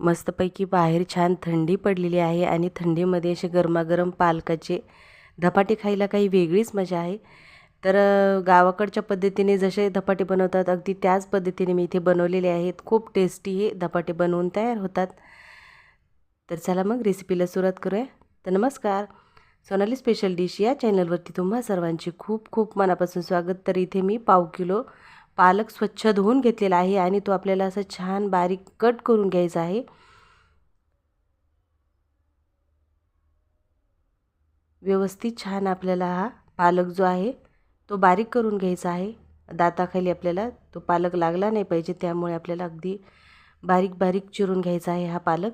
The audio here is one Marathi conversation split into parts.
मस्तपैकी बाहेर छान थंडी पडलेली आहे आणि थंडीमध्ये असे गरमागरम पालकाचे धपाटे खायला काही वेगळीच मजा आहे. तर गावाकडच्या पद्धतीने जसे धपाटे बनवतात अगदी त्याच पद्धतीने मी इथे बनवलेले आहेत. खूप टेस्टी हे धपाटे बनवून तयार होतात. तर चला मग रेसिपीला सुरुवात करूया. तर नमस्कार. सोनाली स्पेशल डिश या चॅनलवरती तुम्हा सर्वांचे खूप खूप मनापासून स्वागत. तर इथे मी पाव किलो पालक स्वच्छ धुवून घेतलेला आहे आणि तो आपल्याला असं छान बारीक कट करून घ्यायचा आहे. व्यवस्थित छान आपल्याला हा पालक जो आहे तो बारीक करून घ्यायचा आहे. दाताखाली आपल्याला तो पालक लागला नाही पाहिजे त्यामुळे आपल्याला अगदी बारीक बारीक चिरून घ्यायचा आहे हा पालक.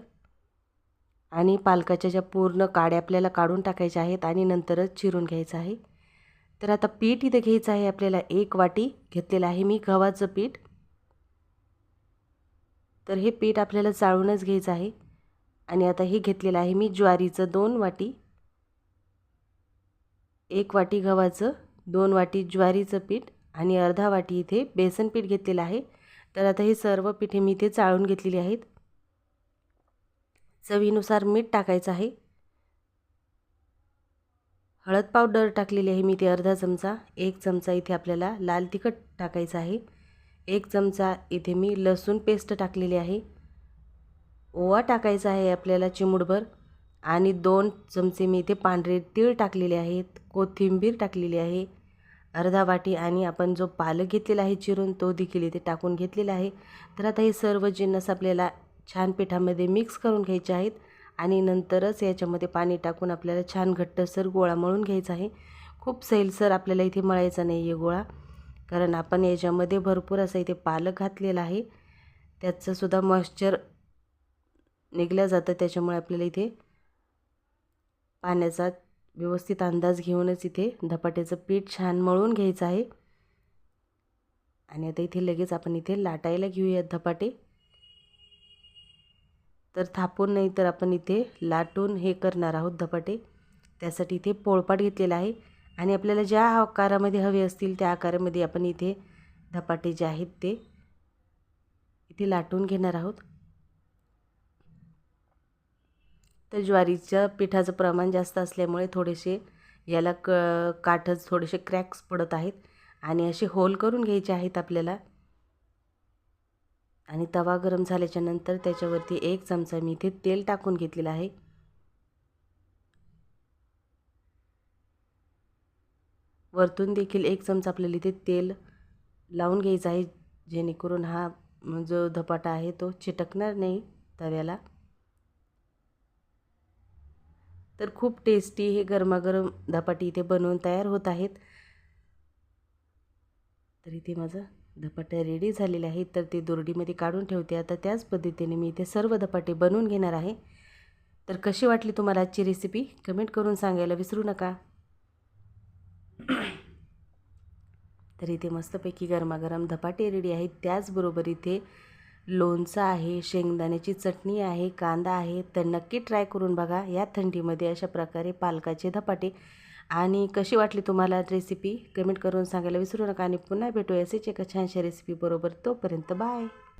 आणि पालकाच्या ज्या पूर्ण काड्या आपल्याला काढून टाकायच्या आहेत आणि नंतरच चिरून घ्यायचं आहे. तर आता पीठ इथे घ्यायचं आहे आपल्याला एक वाटी घेतलेलं आहे मी गव्हाचं पीठ. तर हे पीठ आपल्याला चाळूनच घ्यायचं आहे. आणि आता हे घेतलेलं आहे मी ज्वारीचं दोन वाटी. एक वाटी गव्हाचं दोन वाटी ज्वारीचं पीठ आणि अर्धा वाटी इथे बेसन पीठ घेतलेलं आहे. तर आता हे सर्व पिठे मी इथे चाळून घेतलेली आहेत. चवीनुसार मीठ टाकायचं आहे. हळद पावडर टाकलेली आहे मी ते अर्धा चमचा. एक चमचा इथे आपल्याला लाल तिखट टाकायचं आहे. एक चमचा इथे मी लसूण पेस्ट टाकलेली आहे. ओवा टाकायचा आहे आपल्याला चिमूडभर आणि दोन चमचे मी इथे पांढरे तीळ टाकलेले आहेत. कोथिंबीर टाकलेली आहे. अर्धा वाटी आणि आपण जो पालक घेतलेला आहे चिरून तो देखील इथे टाकून घेतलेला आहे. तर आता हे सर्व जिन्नस आपल्याला छान पिठामध्ये मिक्स करून घ्यायचे आहेत. आणि नंतरच याच्यामध्ये पाणी टाकून आपल्याला छान घट्टसर गोळा मळून घ्यायचा आहे. खूप सैलसर आपल्याला इथे मळायचा नाही आहे गोळा. कारण आपण याच्यामध्ये भरपूर असं इथे पालक घातलेला आहे. त्याचंसुद्धा मॉइश्चर निघल्या जातं. त्याच्यामुळे आपल्याला इथे पाण्याचा व्यवस्थित अंदाज घेऊनच इथे धपाट्याचं पीठ छान मळून घ्यायचं आहे. आणि आता इथे लगेच आपण इथे लाटायला घेऊयात धपाटे. तर थापून नाही तर आपण इथे लाटून हे करणार आहोत धपाटे. त्यासाठी इथे पोळपाट घेतलेला आहे आणि आपल्याला ज्या आकारामध्ये हवे असतील त्या आकारामध्ये आपण इथे धपाटे जे आहेत ते इथे लाटून घेणार आहोत. तर ज्वारीच्या पिठाचं प्रमाण जास्त असल्यामुळे थोडेसे याला क काठच थोडेसे क्रॅक्स पडत आहेत आणि असे होल करून घ्यायचे आहेत आपल्याला. आणि तवा गरम झाल्याच्यानंतर त्याच्यावरती एक चमचा मी इथे तेल टाकून घेतलेलं आहे. वरतून देखील एक चमचा आपल्याला इथे तेल लावून घ्यायचं आहे जेणेकरून हा जो धपाटा आहे तो चिटकणार नाही तव्याला. तर खूप टेस्टी हे गरमागरम धपाटी इथे बनवून तयार होत आहेत. तर इथे माझं धपाटे रेडी झालेले आहेत तर ते दोरडीमध्ये काढून ठेवते. आता त्याच पद्धतीने मी इथे सर्व धपाटे बनवून घेणार आहे. तर कशी वाटली तुम्हाला आजची रेसिपी कमेंट करून सांगायला विसरू नका. तर इथे मस्तपैकी गरमागरम धपाटे रेडी आहेत. त्याचबरोबर इथे लोणचं आहे शेंगदाण्याची चटणी आहे कांदा आहे. तर नक्की ट्राय करून बघा. या थंडीमध्ये अशा प्रकारे पालकाचे धपाटे आणि कशी वाटली तुम्हाला रेसिपी कमेंट करून सांगायला विसरू नका आणि पुन्हा भेटू असेच एका छानशा रेसिपीबरोबर तोपर्यंत बाय